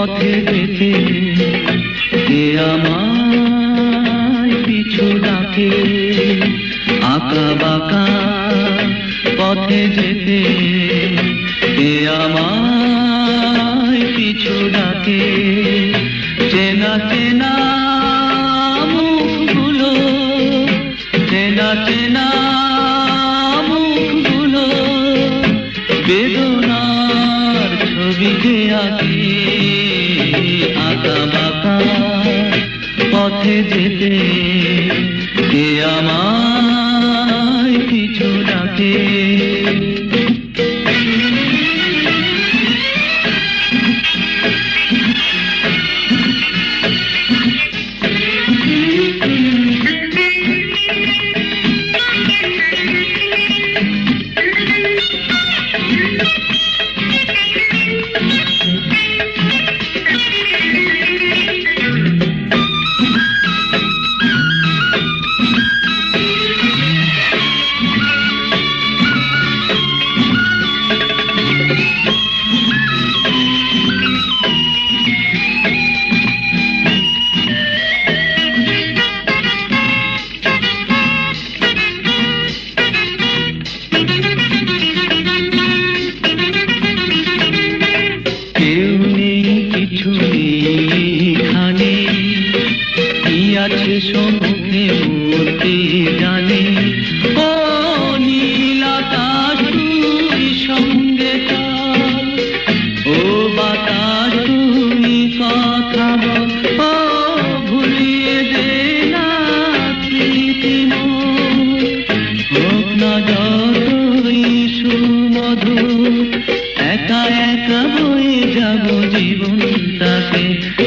পথে যেতে কে আমায় পিছু ডাকে, আঁকা বাঁকা পথে যেতে? কে আমায় পিছু ডাকে, চেনা চেনা মুখগুলো, চেনা চেনা মুখগুলো, বেদনার ছবি যে আঁকে। পথে যেতে কে আমায়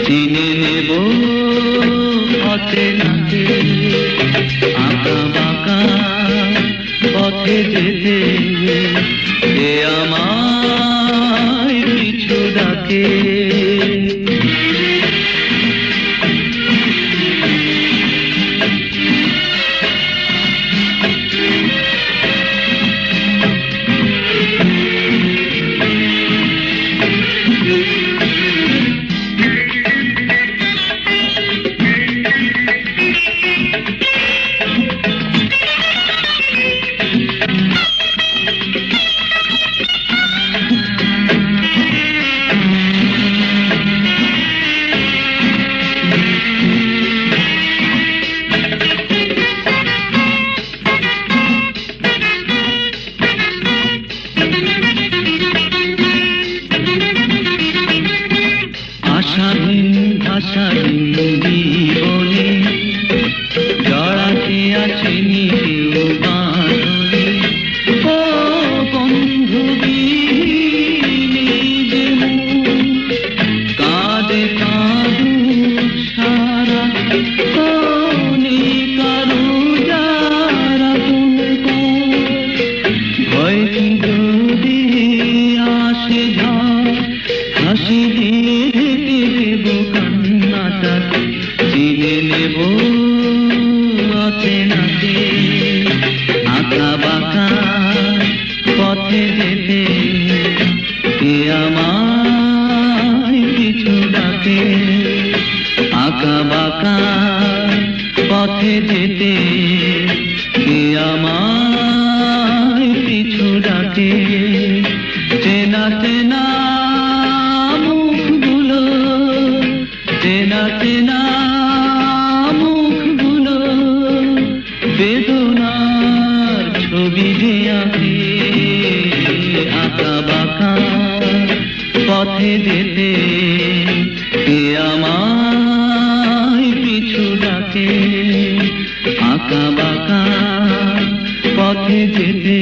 চিনে নেব। হাতে নাকে জীবনে জড়াতে আছে নিজেও বাঁধনে ও বন্ধু যে কাঁদে কাঁদু সারা, কোনে কারু যারা ভয় কি চিনে নেব অচেনাকে আঁকা বাঁকা পথে যেতে কে আমায় পিছু ডাকে। আঁকা বাঁকা পথে যেতে কে আমায় পিছু ডাকে। চেনা চেনা পথে যেতে কে আমায় পিছু ডাকে আঁকা বাঁকা পথে যেতে।